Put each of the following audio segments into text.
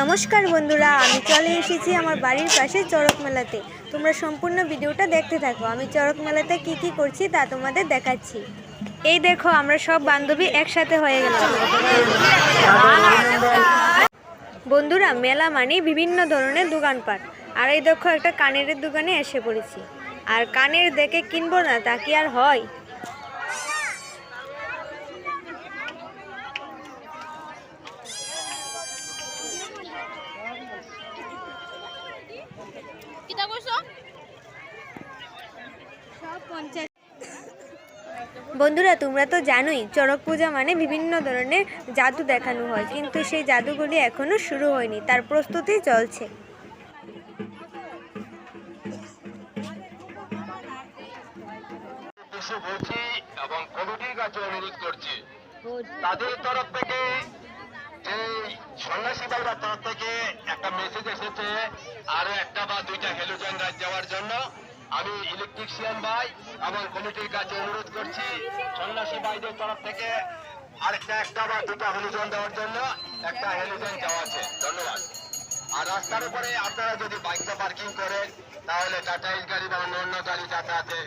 নমস্কার বন্ধুরা, আমি চলে এসেছি আমার বাড়ির পাশে চড়ক মেলাতে তোমরা সম্পূর্ণ ভিডিওটা দেখতে থাকো। আমি চড়ক মেলাতে কি কি করছি তা তোমাদের দেখাচ্ছি। এই দেখো, আমরা সব বান্ধবী একসাথে হয়ে গেলাম। বন্ধুরা, মেলা মানে বিভিন্ন ধরনের দোকানপাট। আর এই দেখো, একটা কানের দোকানে এসে পড়েছি। আর কানের দেখে কিনবো না, তা কি আর হয় কিতা কইছো বন্ধুরা তোমরা তো জানোই চড়ক পূজা মানে বিভিন্ন ধরনের জাদু দেখানো হয় কিন্তু সেই জাদুগুলি এখনও শুরু হয়নি তার প্রস্তুতি চলছে। এবং কমিটির কাছে অনুরোধ করছি তাদের তরফ থেকে এই সন্ন্যাসী বাইরার তরফ থেকে একটা মেসেজ এসেছে আরও একটা বা দুইটা হেলোজেন যাওয়ার জন্য। আমি ইলেকট্রিশিয়ান ভাই, আমার কমিটির কাছে অনুরোধ করছি সন্ন্যাসী ভাইদের তরফ থেকে আরেকটা একটা বা দুটা হেলোজেন দেওয়ার জন্য একটা হেলোজেন যাওয়া আছে। ধন্যবাদ। আর রাস্তার উপরে আপনারা যদি বাইকটা পার্কিং করেন, তাহলে টাটা গাড়ি বা অন্য অন্য গাড়ি যাতায়াতে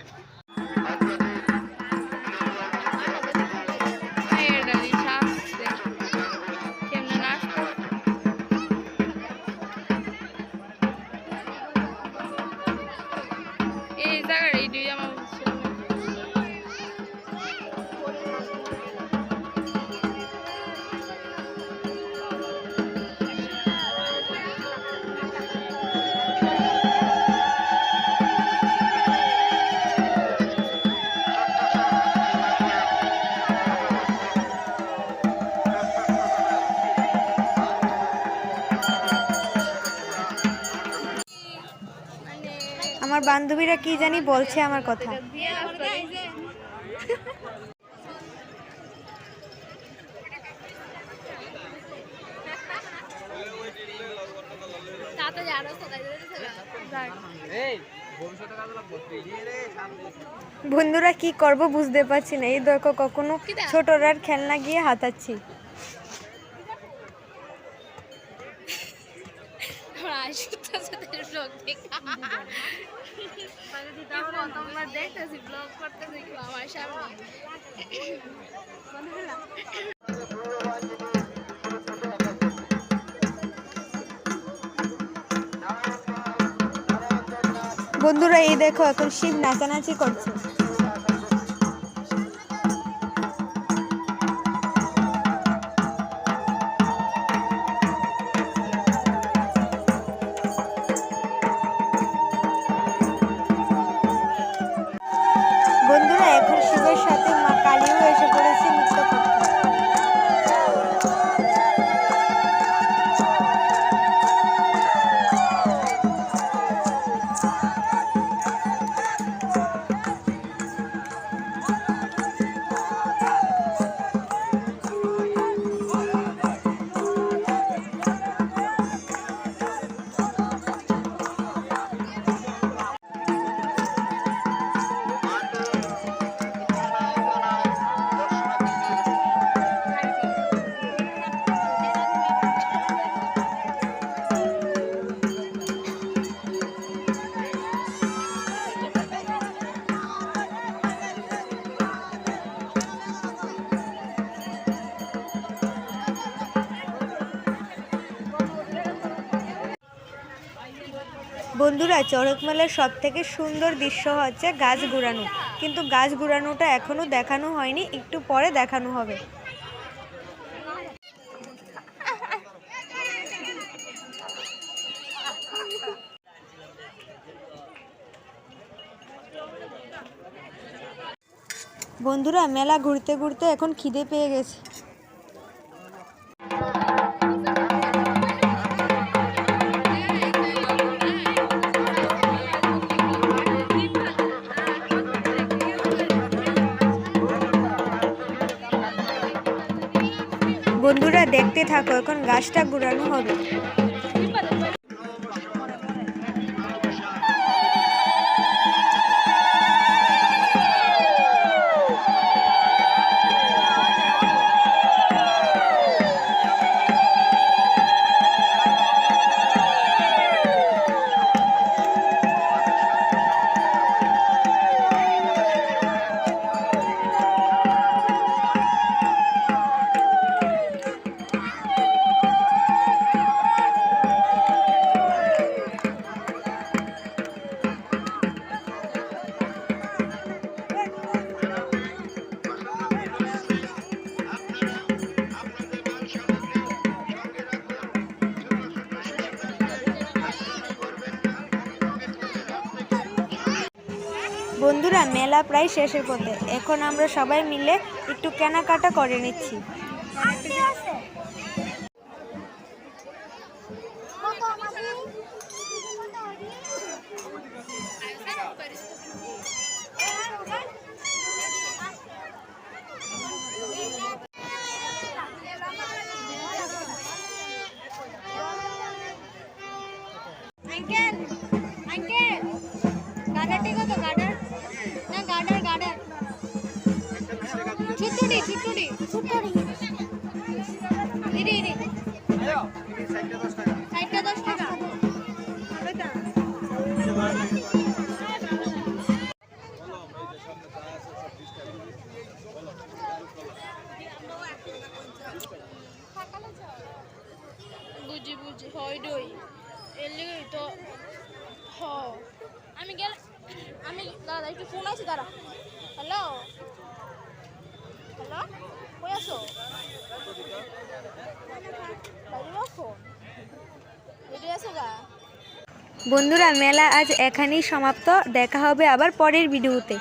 বান্ধবীরা কি জানি বলছে আমার কথা। বন্ধুরা কি করব বুঝতে পারছি না। এই দেখো কখনো ছোটরার খেলনা গিয়ে হাতাচ্ছি। তোমরা দেখতেছি ব্লগ করতেছি আমার সামনে। বন্ধুরা এই দেখো এখন শিব নাচানাচি করছে। বন্ধুরা চড়ক মেলার সব থেকে সুন্দর দৃশ্য হচ্ছে গাছ ঘুরানো। কিন্তু গাছ ঘুরানোটা এখনও দেখানো হয়নি, একটু পরে দেখানো হবে। বন্ধুরা, মেলা ঘুরতে ঘুরতে এখন খিদে পেয়ে গেছে। বন্ধুরা দেখতে থাকো এখন গাছটা ঘুরানো হবে। বন্ধুরা, মেলা প্রায় শেষের পথে। এখন আমরা সবাই মিলে একটু কেনাকাটা করে নিচ্ছি। আঙ্কেল আঙ্কেল গাডারটি কত গাডার না গাডার গাডার ছুটুডি ছুটুডি ছুটুডি ইরি ইরি সাইডটা দশ টাকা। বুঝি বুঝি। হয় এর লিগেই তো, হ। আমি গেলে আমি দাদা একটু ফোন আছে, দাঁড়া। হ্যালো হ্যালো কই আছো? বন্ধুরা, মেলা আজ এখানেই সমাপ্ত। দেখা হবে আবার পরের ভিডিওতে।